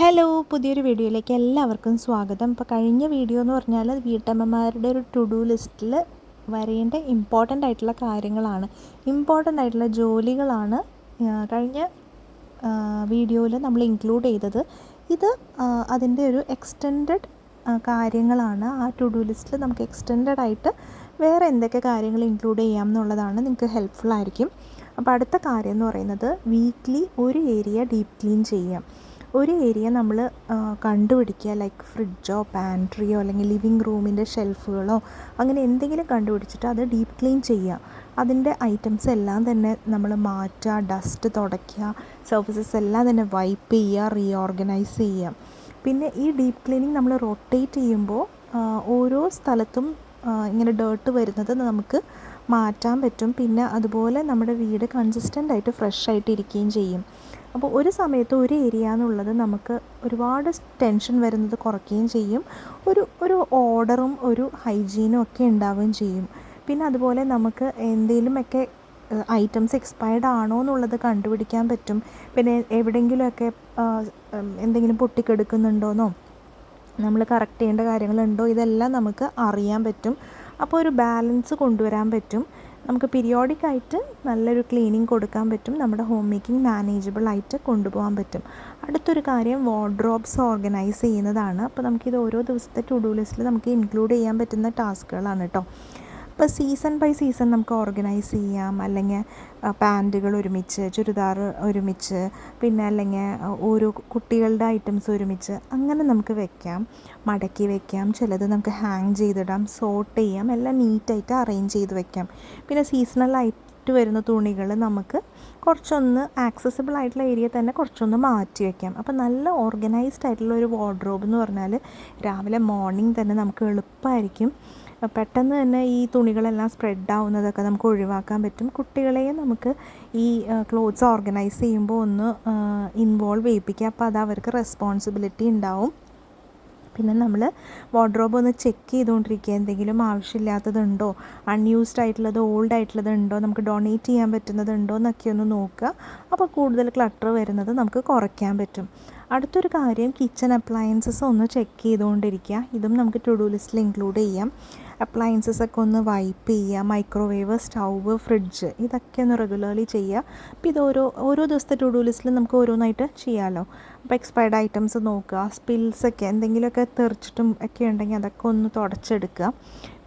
Hello പുതിയൊരു വീഡിയോയിലേക്ക് എല്ലാവർക്കും സ്വാഗതം. ഇപ്പോൾ കഴിഞ്ഞ വീഡിയോ എന്ന് പറഞ്ഞാൽ വീട്ടമ്മമാരുടെ ഒരു ടു ഡു ലിസ്റ്റിൽ വരേണ്ട ഇമ്പോർട്ടന്റ് ആയിട്ടുള്ള കാര്യങ്ങളാണ്. ഇമ്പോർട്ടന്റ് ആയിട്ടുള്ള ജോലികളാണ് കഴിഞ്ഞ വീഡിയോയിൽ നമ്മൾ ഇൻക്ലൂഡ് ചെയ്തത്. ഇത് അതിന്റെ ഒരു എക്സ്റ്റെൻഡഡ് കാര്യങ്ങളാണ്. ആ ടു ഡു ലിസ്റ്റിൽ നമുക്ക് എക്സ്റ്റെൻഡഡ് ആയിട്ട് വേറെ എന്തൊക്കെ കാര്യങ്ങൾ ഇൻക്ലൂഡ് ചെയ്യാം എന്നുള്ളതാണ് നിങ്ങൾക്ക് ഹെൽപ്ഫുൾ ആയിരിക്കും. അപ്പോൾ അടുത്ത കാര്യം എന്ന് പറയുന്നത് വീക്ക്ലി ഒരു ഏരിയ ഡീപ്പ് ക്ലീൻ ചെയ്യാം. ഒരു ഏരിയ നമ്മൾ കണ്ടുപിടിക്കുക ലൈക്ക് ഫ്രിഡ്ജോ പാൻട്രിയോ അല്ലെങ്കിൽ ലിവിങ് റൂമിന്റെ ഷെൽഫുകളോ അങ്ങനെ എന്തെങ്കിലും കണ്ടുപിടിച്ചിട്ട് അത് ഡീപ്പ് ക്ലീൻ ചെയ്യുക. അതിന്റെ ഐറ്റംസ് എല്ലാം തന്നെ നമ്മൾ മാറ്റുക ഡസ്റ്റ് തുടയ്ക്കുക സർഫസസ് എല്ലാം തന്നെ വൈപ്പ് ചെയ്യുക റീഓർഗനൈസ് ചെയ്യുക. പിന്നെ ഈ ഡീപ്പ് ക്ലീനിങ് നമ്മൾ റൊട്ടേറ്റ് ചെയ്യുമ്പോൾ ഓരോ സ്ഥലത്തും ഇങ്ങനെ ഡേർട്ട് വരുന്നത് നമുക്ക് മാറ്റാൻ പറ്റും. പിന്നെ അതുപോലെ നമ്മുടെ വീട് കൺസിസ്റ്റന്റ് ആയിട്ട് ഫ്രഷ് ആയിട്ട് ഇരിക്കുകയും ചെയ്യും. അപ്പോൾ ഒരു സമയത്ത് ഒരു ഏരിയ എന്നുള്ളത് നമുക്ക് ഒരുപാട് ടെൻഷൻ വരുന്നത് കുറയ്ക്കുകയും ചെയ്യും. ഒരു ഒരു ഓർഡറും ഒരു ഹൈജീനും ഒക്കെ ഉണ്ടാവുകയും ചെയ്യും. പിന്നെ അതുപോലെ നമുക്ക് എന്തെങ്കിലുമൊക്കെ ഐറ്റംസ് എക്സ്പയർഡ് ആണോ എന്നുള്ളത് കണ്ടുപിടിക്കാൻ പറ്റും. പിന്നെ എവിടെയെങ്കിലുമൊക്കെ എന്തെങ്കിലും പൊട്ടിക്കെടുക്കുന്നുണ്ടോയെന്നോ നമ്മൾ കറക്റ്റ് ചെയ്യേണ്ട കാര്യങ്ങളുണ്ടോ ഇതെല്ലാം നമുക്ക് അറിയാൻ പറ്റും. അപ്പോൾ ഒരു ബാലൻസ് കൊണ്ടുവരാൻ പറ്റും. നമുക്ക് പീരിയോഡിക് ആയിട്ട് നല്ലൊരു ക്ലീനിങ് കൊടുക്കാൻ പറ്റും. നമ്മുടെ ഹോം മേക്കിംഗ് മാനേജബിൾ ആയിട്ട് കൊണ്ടുപോകാൻ പറ്റും. അടുത്തൊരു കാര്യം വാർഡ്രോബ്സ് ഓർഗനൈസ് ചെയ്യുന്നതാണ്. അപ്പോൾ നമുക്കിത് ഓരോ ദിവസത്തെ ടു ഡു ലിസ്റ്റിൽ നമുക്ക് ഇൻക്ലൂഡ് ചെയ്യാൻ പറ്റുന്ന ടാസ്കുകളാണ് കേട്ടോ ഇപ്പോൾ സീസൺ ബൈ സീസൺ നമുക്ക് ഓർഗനൈസ് ചെയ്യാം. അല്ലെങ്കിൽ പാന്റുകൾ ഒരുമിച്ച് ചുരിദാർ ഒരുമിച്ച് പിന്നെ അല്ലെങ്കിൽ ഓരോ കുട്ടികളുടെ ഐറ്റംസ് ഒരുമിച്ച് അങ്ങനെ നമുക്ക് വെക്കാം. മടക്കി വെക്കാം. ചിലത് നമുക്ക് ഹാങ് ചെയ്തിടാം സോർട്ട് ചെയ്യാം. എല്ലാം നീറ്റായിട്ട് അറേഞ്ച് ചെയ്ത് വെക്കാം. പിന്നെ സീസണൽ ആയിട്ട് വരുന്ന തുണികൾ നമുക്ക് കുറച്ചൊന്ന് ആക്സസിബിൾ ആയിട്ടുള്ള ഏരിയ തന്നെ കുറച്ചൊന്ന് മാറ്റി വെക്കാം. അപ്പോൾ നല്ല ഓർഗനൈസ്ഡ് ആയിട്ടുള്ള ഒരു വാർഡ്രോബ് എന്ന് പറഞ്ഞാൽ രാവിലെ മോർണിംഗ് തന്നെ നമുക്ക് എളുപ്പമായിരിക്കും. പെട്ടെന്ന് തന്നെ ഈ തുണികളെല്ലാം സ്പ്രെഡ് ആവുന്നതൊക്കെ നമുക്ക് ഒഴിവാക്കാൻ പറ്റും. കുട്ടികളെയും നമുക്ക് ഈ ക്ലോത്ത്സ് ഓർഗനൈസ് ചെയ്യുമ്പോൾ ഒന്ന് ഇൻവോൾവ് ചെയ്യിപ്പിക്കുക. അപ്പോൾ അത് അവർക്ക് റെസ്പോൺസിബിലിറ്റി ഉണ്ടാവും. പിന്നെ നമ്മൾ വാർഡ്രോബ് ഒന്ന് ചെക്ക് ചെയ്തുകൊണ്ടിരിക്കുക എന്തെങ്കിലും ആവശ്യമില്ലാത്തതുണ്ടോ? അൺയൂസ്ഡ് ആയിട്ടുള്ളത് ഓൾഡ് ആയിട്ടുള്ളതുണ്ടോ? നമുക്ക് ഡൊണേറ്റ് ചെയ്യാൻ പറ്റുന്നതുണ്ടോ എന്നൊക്കെ ഒന്ന് നോക്കുക. അപ്പോൾ കൂടുതൽ ക്ലട്ടർ വരുന്നത് നമുക്ക് കുറയ്ക്കാൻ പറ്റും. അടുത്തൊരു കാര്യം കിച്ചൺ അപ്ലയൻസസ് ഒന്ന് ചെക്ക് ചെയ്തുകൊണ്ടിരിക്കുക ഇതും നമുക്ക് ടു ഡു ലിസ്റ്റിൽ ഇൻക്ലൂഡ് ചെയ്യാം. അപ്ലയൻസസ് ഒക്കെ ഒന്ന് വൈപ്പ് ചെയ്യുക മൈക്രോവേവ് സ്റ്റൗവ് ഫ്രിഡ്ജ് ഇതൊക്കെ ഒന്ന് റെഗുലർലി ചെയ്യുക. അപ്പോൾ ഇത് ഓരോ ഓരോ ദിവസത്തെ ടു ഡു ലിസ്റ്റിൽ നമുക്ക് ഓരോന്നായിട്ട് ചെയ്യാമല്ലോ അപ്പോൾ എക്സ്പയർഡ് ഐറ്റംസ് നോക്കുക സ്പിൽസൊക്കെ എന്തെങ്കിലുമൊക്കെ തെറിച്ചിട്ടും ഒക്കെ ഉണ്ടെങ്കിൽ അതൊക്കെ ഒന്ന് തുടച്ചെടുക്കുക.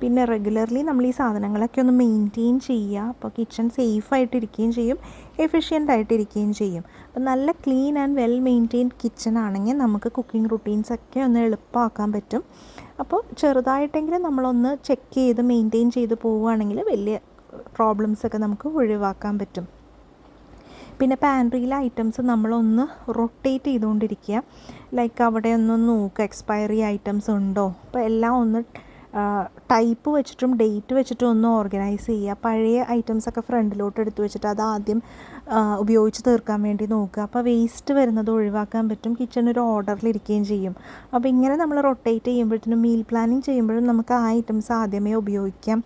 പിന്നെ റെഗുലർലി നമ്മൾ ഈ സാധനങ്ങളൊക്കെ ഒന്ന് മെയിന്റെയിൻ ചെയ്യുക. അപ്പോൾ കിച്ചൺ സേഫ് ആയിട്ട് ഇരിക്കുകയും ചെയ്യും എഫിഷ്യന്റ് ആയിട്ടിരിക്കുകയും ചെയ്യും. അപ്പോൾ നല്ല clean and well maintained kitchen ആണെങ്കിൽ നമുക്ക് കുക്കിംഗ് റുട്ടീൻസൊക്കെ ഒന്ന് എളുപ്പമാക്കാൻ പറ്റും. അപ്പോൾ ചെറുതായിട്ടെങ്കിലും നമ്മളൊന്ന് ചെക്ക് ചെയ്ത് മെയിന്റെയിൻ ചെയ്ത് പോവുകയാണെങ്കിൽ വലിയ പ്രോബ്ലംസൊക്കെ നമുക്ക് ഒഴിവാക്കാൻ പറ്റും. പിന്നെ പാൻട്രിയിലെ ഐറ്റംസ് നമ്മളൊന്ന് റൊട്ടേറ്റ് ചെയ്തുകൊണ്ടിരിക്കുക. ലൈക്ക് അവിടെ ഒന്ന് നോക്കുക എക്സ്പയറി ഐറ്റംസ് ഉണ്ടോ? അപ്പോൾ എല്ലാം ഒന്ന് ടൈപ്പ് വെച്ചിട്ടും ഡേറ്റ് വെച്ചിട്ടും ഒന്ന് ഓർഗനൈസ് ചെയ്യുക. പഴയ ഐറ്റംസൊക്കെ ഫ്രണ്ടിലോട്ട് എടുത്ത് വെച്ചിട്ട് അത് ആദ്യം ഉപയോഗിച്ച് തീർക്കാൻ വേണ്ടി നോക്കുക. അപ്പോൾ വേസ്റ്റ് വരുന്നത് ഒഴിവാക്കാൻ പറ്റും. കിച്ചൺ ഒരു ഓർഡറിലിരിക്കുകയും ചെയ്യും. അപ്പോൾ ഇങ്ങനെ നമ്മൾ റൊട്ടേറ്റ് ചെയ്യുമ്പോഴത്തേനും മീൽ പ്ലാനിങ് ചെയ്യുമ്പോഴും നമുക്ക് ആ ഐറ്റംസ് ആദ്യമേ ഉപയോഗിക്കാം.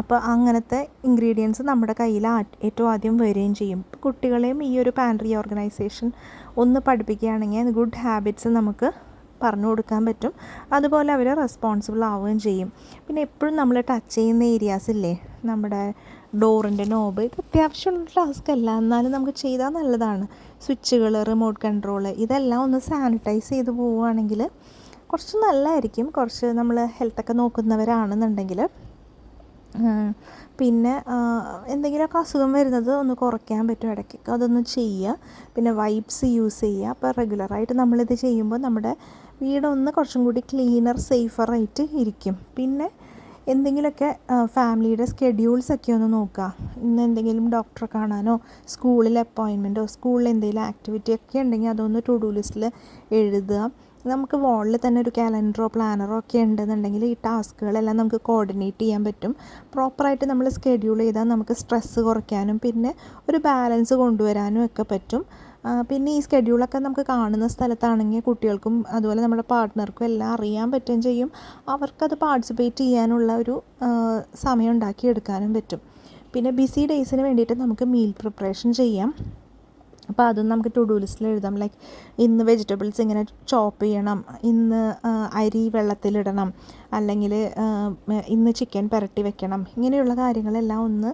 അപ്പോൾ അങ്ങനത്തെ ഇൻഗ്രീഡിയൻസ് നമ്മുടെ കയ്യിൽ ഏറ്റവും ആദ്യം വരികയും ചെയ്യും. കുട്ടികളെയും ഈ ഒരു പാൻട്രി ഓർഗനൈസേഷൻ ഒന്ന് പഠിപ്പിക്കുകയാണെങ്കിൽ ഗുഡ് ഹാബിറ്റ്സ് നമുക്ക് പറഞ്ഞു കൊടുക്കാൻ പറ്റും. അതുപോലെ അവർ റെസ്പോൺസിബിൾ ആവുകയും ചെയ്യും. പിന്നെ എപ്പോഴും നമ്മൾ ടച്ച് ചെയ്യുന്ന ഏരിയാസ് ഇല്ലേ? നമ്മുടെ ഡോറിന്റെ നോബ് ഇത് അത്യാവശ്യമുള്ള ടാസ്ക് അല്ല. എന്നാലും നമുക്ക് ചെയ്താൽ നല്ലതാണ്. സ്വിച്ചുകൾ റിമോട്ട് കൺട്രോൾ ഇതെല്ലാം ഒന്ന് സാനിറ്റൈസ് ചെയ്ത് പോവുകയാണെങ്കിൽ കുറച്ച് നല്ലതായിരിക്കും. കുറച്ച് നമ്മൾ ഹെൽത്തൊക്കെ നോക്കുന്നവരാണെന്നുണ്ടെങ്കിൽ പിന്നെ എന്തെങ്കിലുമൊക്കെ അസുഖം വരുന്നത് ഒന്ന് കുറയ്ക്കാൻ പറ്റും ഇടയ്ക്കൊക്കെ. അതൊന്ന് ചെയ്യുക. പിന്നെ വൈപ്സ് യൂസ് ചെയ്യുക. അപ്പോൾ റെഗുലറായിട്ട് നമ്മളിത് ചെയ്യുമ്പോൾ നമ്മുടെ വീടൊന്ന് കുറച്ചും കൂടി ക്ലീനർ സേഫറായിട്ട് ഇരിക്കും. പിന്നെ എന്തെങ്കിലുമൊക്കെ ഫാമിലിയുടെ സ്കെഡ്യൂൾസ് ഒക്കെ ഒന്ന് നോക്കുക. ഇന്ന് എന്തെങ്കിലും ഡോക്ടറെ കാണാനോ സ്കൂളിൽ അപ്പോയിൻമെന്റോ സ്കൂളിൽ എന്തെങ്കിലും ആക്ടിവിറ്റി ഒക്കെ ഉണ്ടെങ്കിൽ അതൊന്ന് ടു ഡു ലിസ്റ്റിൽ എഴുതുക. നമുക്ക് വാളിൽ തന്നെ ഒരു കാലണ്ടറോ പ്ലാനറോ ഒക്കെ ഉണ്ടെന്നുണ്ടെങ്കിൽ ഈ ടാസ്കുകളെല്ലാം നമുക്ക് കോർഡിനേറ്റ് ചെയ്യാൻ പറ്റും. പ്രോപ്പറായിട്ട് നമ്മൾ സ്കെഡ്യൂൾ ചെയ്താൽ നമുക്ക് സ്ട്രെസ്സ് കുറയ്ക്കാനും പിന്നെ ഒരു ബാലൻസ് കൊണ്ടുവരാനും ഒക്കെ പറ്റും. പിന്നെ ഈ സ്കെഡ്യൂളൊക്കെ നമുക്ക് കാണുന്ന സ്ഥലത്താണെങ്കിൽ കുട്ടികൾക്കും അതുപോലെ നമ്മുടെ പാർട്ട്ണർക്കും എല്ലാം അറിയാൻ പറ്റുകയും ചെയ്യും. അവർക്കത് പാർട്ടിസിപ്പേറ്റ് ചെയ്യാനുള്ള ഒരു സമയം ഉണ്ടാക്കിയെടുക്കാനും പറ്റും. പിന്നെ ബിസി ഡേയ്സിന് വേണ്ടിയിട്ട് നമുക്ക് മീൽ പ്രിപ്പറേഷൻ ചെയ്യാം. അപ്പോൾ അതും നമുക്ക് ടു ഡു ലിസ്റ്റിൽ എഴുതാം. ലൈക്ക് ഇന്ന് വെജിറ്റബിൾസ് ഇങ്ങനെ ചോപ്പ് ചെയ്യണം. ഇന്ന് അരി വെള്ളത്തിലിടണം അല്ലെങ്കിൽ ഇന്ന് ചിക്കൻ പുരട്ടി വെക്കണം. ഇങ്ങനെയുള്ള കാര്യങ്ങളെല്ലാം ഒന്ന്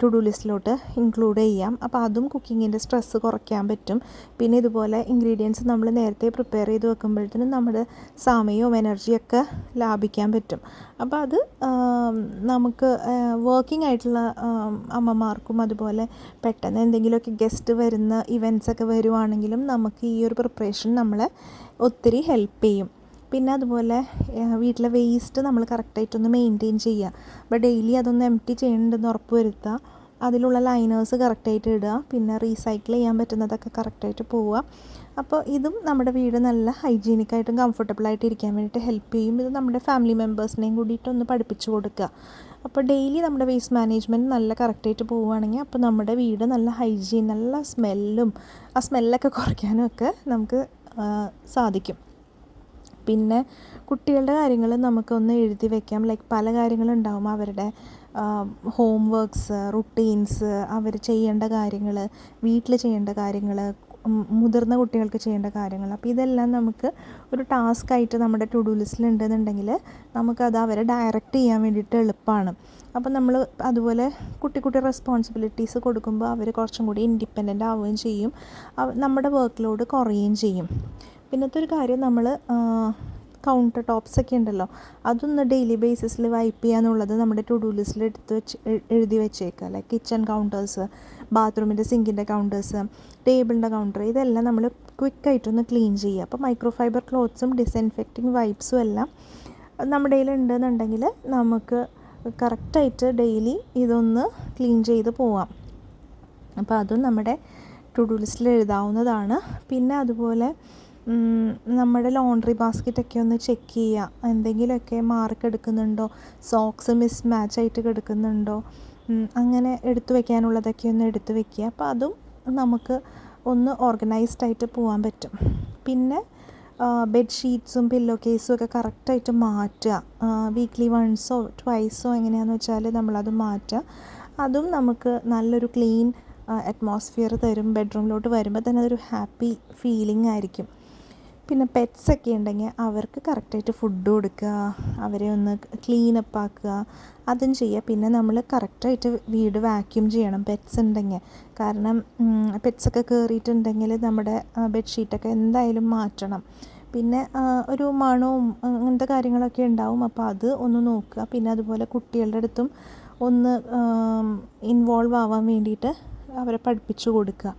ടു ഡു ലിസ്റ്റിലോട്ട് ഇൻക്ലൂഡ് ചെയ്യാം. അപ്പോൾ അതും കുക്കിങ്ങിന്റെ സ്ട്രെസ്സ് കുറയ്ക്കാൻ പറ്റും. പിന്നെ ഇതുപോലെ ഇൻഗ്രീഡിയൻസ് നമ്മൾ നേരത്തെ പ്രിപ്പയർ ചെയ്ത് വെക്കുമ്പോഴത്തേനും നമ്മുടെ സമയവും എനർജിയൊക്കെ ലാഭിക്കാൻ പറ്റും. അപ്പോൾ അത് നമുക്ക് വർക്കിംഗ് ആയിട്ടുള്ള അമ്മമാർക്കും അതുപോലെ പെട്ടെന്ന് എന്തെങ്കിലുമൊക്കെ ഗസ്റ്റ് വരുന്ന ഇവന്റ്സ് ഒക്കെ വരുവാണെങ്കിലും നമുക്ക് ഈ ഒരു പ്രിപ്പറേഷൻ നമ്മളെ ഒത്തിരി ഹെൽപ്പ് ചെയ്യും. പിന്നെ അതുപോലെ വീട്ടിലെ വേസ്റ്റ് നമ്മൾ കറക്റ്റായിട്ടൊന്ന് മെയിന്റെയിൻ ചെയ്യുക അപ്പോൾ ഡെയിലി അതൊന്ന് എം ടി ചെയ്യണമെന്ന് ഉറപ്പ് വരുത്തുക അതിലുള്ള ലൈനേഴ്സ് കറക്റ്റായിട്ട് ഇടുക പിന്നെ റീസൈക്കിൾ ചെയ്യാൻ പറ്റുന്നതൊക്കെ കറക്റ്റായിട്ട് പോവുക അപ്പോൾ ഇതും നമ്മുടെ വീട് നല്ല ഹൈജീനിക്കായിട്ടും കംഫർട്ടബിളായിട്ട് ഇരിക്കാൻ വേണ്ടിയിട്ട് ഹെൽപ്പ് ചെയ്യും. ഇത് നമ്മുടെ ഫാമിലി മെമ്പേഴ്സിനെയും കൂടിയിട്ട് ഒന്ന് പഠിപ്പിച്ചു കൊടുക്കുക അപ്പോൾ ഡെയിലി നമ്മുടെ വേസ്റ്റ് മാനേജ്മെന്റ് നല്ല കറക്റ്റായിട്ട് പോവുകയാണെങ്കിൽ അപ്പോൾ നമ്മുടെ വീട് നല്ല ഹൈജീൻ നല്ല സ്മെല്ലും ആ സ്മെല്ലൊക്കെ കുറയ്ക്കാനും ഒക്കെ നമുക്ക് സാധിക്കും. പിന്നെ കുട്ടികളുടെ കാര്യങ്ങൾ നമുക്കൊന്ന് എഴുതി വെക്കാം. ലൈക്ക് പല കാര്യങ്ങളുണ്ടാവും അവരുടെ ഹോം വർക്ക്സ് റുട്ടീൻസ് അവർ ചെയ്യേണ്ട കാര്യങ്ങൾ വീട്ടിൽ ചെയ്യേണ്ട കാര്യങ്ങൾ മുതിർന്ന കുട്ടികൾക്ക് ചെയ്യേണ്ട കാര്യങ്ങൾ. അപ്പോൾ ഇതെല്ലാം നമുക്ക് ഒരു ടാസ്ക് ആയിട്ട് നമ്മുടെ ടു ഡു ലിസ്റ്റിൽ ഉണ്ടെന്നുണ്ടെങ്കിൽ നമുക്കത് അവരെ ഡയറക്റ്റ് ചെയ്യാൻ വേണ്ടിയിട്ട് എളുപ്പമാണ്. അപ്പോൾ നമ്മൾ അതുപോലെ കുട്ടി കുട്ടി റെസ്പോൺസിബിലിറ്റീസ് കൊടുക്കുമ്പോൾ അവർ കുറച്ചും കൂടി ഇൻഡിപെൻഡന്റ് ആവുകയും ചെയ്യും. നമ്മുടെ വർക്ക് ലോഡ് കുറയുകയും ചെയ്യും. പിന്നത്തെ ഒരു കാര്യം നമ്മൾ കൗണ്ടർ ടോപ്സ് ഒക്കെ ഉണ്ടല്ലോ അതൊന്ന് ഡെയിലി ബേസിസിൽ വൈപ്പ് ചെയ്യുക എന്നുള്ളത് നമ്മുടെ ടു ഡു ലിസ്റ്റിൽ എടുത്ത് വെച്ച് എഴുതി വെച്ചേക്കുക ലൈക്ക് കിച്ചൺ കൗണ്ടേഴ്സ് ബാത്റൂമിന്റെ സിങ്കിന്റെ കൗണ്ടേഴ്സ് ടേബിളിന്റെ കൗണ്ടർ ഇതെല്ലാം നമ്മൾ ക്വിക്കായിട്ടൊന്ന് ക്ലീൻ ചെയ്യുക. അപ്പോൾ മൈക്രോ ഫൈബർ ക്ലോത്ത്സും ഡിസ്ഇൻഫെക്റ്റിംഗ് വൈപ്സും എല്ലാം നമ്മുടെ കയ്യിൽ ഉണ്ടെന്നുണ്ടെങ്കിൽ നമുക്ക് കറക്റ്റായിട്ട് ഡെയിലി ഇതൊന്ന് ക്ലീൻ ചെയ്ത് പോവാം. അപ്പോൾ അതും നമ്മുടെ ടു ഡു ലിസ്റ്റിൽ എഴുതാവുന്നതാണ്. പിന്നെ അതുപോലെ നമ്മുടെ ലോണ്ടറി ബാസ്ക്കറ്റൊക്കെ ഒന്ന് ചെക്ക് ചെയ്യുക. എന്തെങ്കിലുമൊക്കെ മാർക്ക് എടുക്കുന്നുണ്ടോ? സോക്സ് മിസ് മാച്ച് ആയിട്ട് കിടക്കുന്നുണ്ടോ? അങ്ങനെ എടുത്തു വെക്കാനുള്ളതൊക്കെ ഒന്ന് എടുത്തു വെക്കുക. അപ്പോൾ അതും നമുക്ക് ഒന്ന് ഓർഗനൈസ്ഡ് ആയിട്ട് പോകാൻ പറ്റും. പിന്നെ ബെഡ്ഷീറ്റ്സും പില്ലോ കേസും ഒക്കെ കറക്റ്റായിട്ട് മാറ്റുക. വീക്ക്ലി വൺസോ ട്വൈസോ എങ്ങനെയാണെന്ന് വെച്ചാൽ നമ്മളത് മാറ്റുക. അതും നമുക്ക് നല്ലൊരു ക്ലീൻ അറ്റ്മോസ്ഫിയർ തരും. ബെഡ്റൂമിലോട്ട് വരുമ്പോൾ തന്നെ അതൊരു ഹാപ്പി ഫീലിംഗ് ആയിരിക്കും. പിന്നെ പെറ്റ്സ് ഒക്കെ ഉണ്ടെങ്കിൽ അവർക്ക് കറക്റ്റായിട്ട് ഫുഡ് കൊടുക്കുക അവരെ ഒന്ന് ക്ലീനപ്പ് ആക്കുക അതും ചെയ്യുക. പിന്നെ നമ്മൾ കറക്റ്റായിട്ട് വീട് വാക്യൂം ചെയ്യണം പെറ്റ്സ് ഉണ്ടെങ്കിൽ. കാരണം പെറ്റ്സൊക്കെ കയറിയിട്ടുണ്ടെങ്കിൽ നമ്മുടെ ബെഡ്ഷീറ്റൊക്കെ എന്തായാലും മാറ്റണം. പിന്നെ ഒരു മണവും അങ്ങനത്തെ കാര്യങ്ങളൊക്കെ ഉണ്ടാവും. അപ്പോൾ അത് ഒന്ന് നോക്കുക. പിന്നെ അതുപോലെ കുട്ടികളുടെ അടുത്തും ഒന്ന് ഇൻവോൾവ് ആവാൻ വേണ്ടിയിട്ട് അവരെ പഠിപ്പിച്ചു കൊടുക്കുക.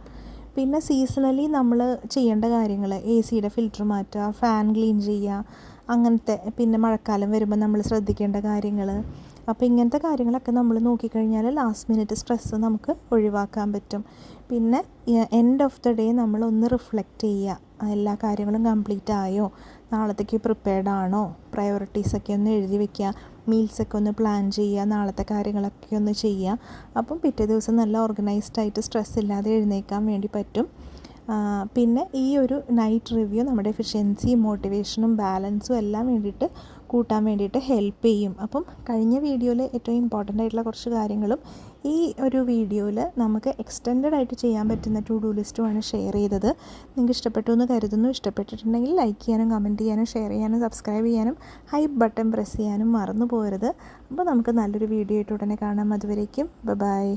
പിന്നെ സീസണലി നമ്മൾ ചെയ്യേണ്ട കാര്യങ്ങൾ എ സിയുടെ ഫിൽറ്റർ മാറ്റുക ഫാൻ ക്ലീൻ ചെയ്യുക അങ്ങനത്തെ പിന്നെ മഴക്കാലം വരുമ്പോൾ നമ്മൾ ശ്രദ്ധിക്കേണ്ട കാര്യങ്ങൾ അപ്പോൾ ഇങ്ങനത്തെ കാര്യങ്ങളൊക്കെ നമ്മൾ നോക്കിക്കഴിഞ്ഞാൽ ലാസ്റ്റ് മിനിറ്റ് സ്ട്രെസ്സ് നമുക്ക് ഒഴിവാക്കാൻ പറ്റും. പിന്നെ എൻഡ് ഓഫ് ദ ഡേ നമ്മൾ ഒന്ന് റിഫ്ലക്റ്റ് ചെയ്യുക. എല്ലാ കാര്യങ്ങളും കംപ്ലീറ്റ് ആയോ? നാളത്തേക്ക് പ്രിപ്പയർഡ് ആണോ? പ്രയോറിറ്റീസൊക്കെ ഒന്ന് എഴുതി വെക്കുക. മീൽസൊക്കെ ഒന്ന് പ്ലാൻ ചെയ്യുക നാളത്തെ കാര്യങ്ങളൊക്കെ ഒന്ന് ചെയ്യുക. അപ്പം പിറ്റേ ദിവസം നല്ല ഓർഗനൈസ്ഡ് ആയിട്ട് സ്ട്രെസ് ഇല്ലാതെ എഴുന്നേക്കാൻ വേണ്ടി പറ്റും. പിന്നെ ഈ ഒരു നൈറ്റ് റിവ്യൂ നമ്മുടെ എഫിഷ്യൻസിയും മോട്ടിവേഷനും ബാലൻസും എല്ലാം വേണ്ടിയിട്ട് കൂട്ടാൻ വേണ്ടിയിട്ട് ഹെൽപ്പ് ചെയ്യും. അപ്പം കഴിഞ്ഞ വീഡിയോയിൽ ഏറ്റവും ഇമ്പോർട്ടന്റ് ആയിട്ടുള്ള കുറച്ച് കാര്യങ്ങളും ഈ ഒരു വീഡിയോയിൽ നമുക്ക് എക്സ്റ്റെൻഡ് ആയിട്ട് ചെയ്യാൻ പറ്റുന്ന ടു ഡു ലിസ്റ്റുമാണ് ഷെയർ ചെയ്തത്. നിങ്ങൾക്ക് ഇഷ്ടപ്പെട്ടു എന്ന് കരുതുന്നു. ഇഷ്ടപ്പെട്ടിട്ടുണ്ടെങ്കിൽ ലൈക്ക് ചെയ്യാനും കമന്റ് ചെയ്യാനും ഷെയർ ചെയ്യാനും സബ്സ്ക്രൈബ് ചെയ്യാനും ഹൈ ബട്ടൺ പ്രസ് ചെയ്യാനും മറന്നു പോകരുത്. അപ്പോൾ നമുക്ക് നല്ലൊരു വീഡിയോ ആയിട്ട് ഉടനെ കാണാം. അതുവരേക്കും ബൈ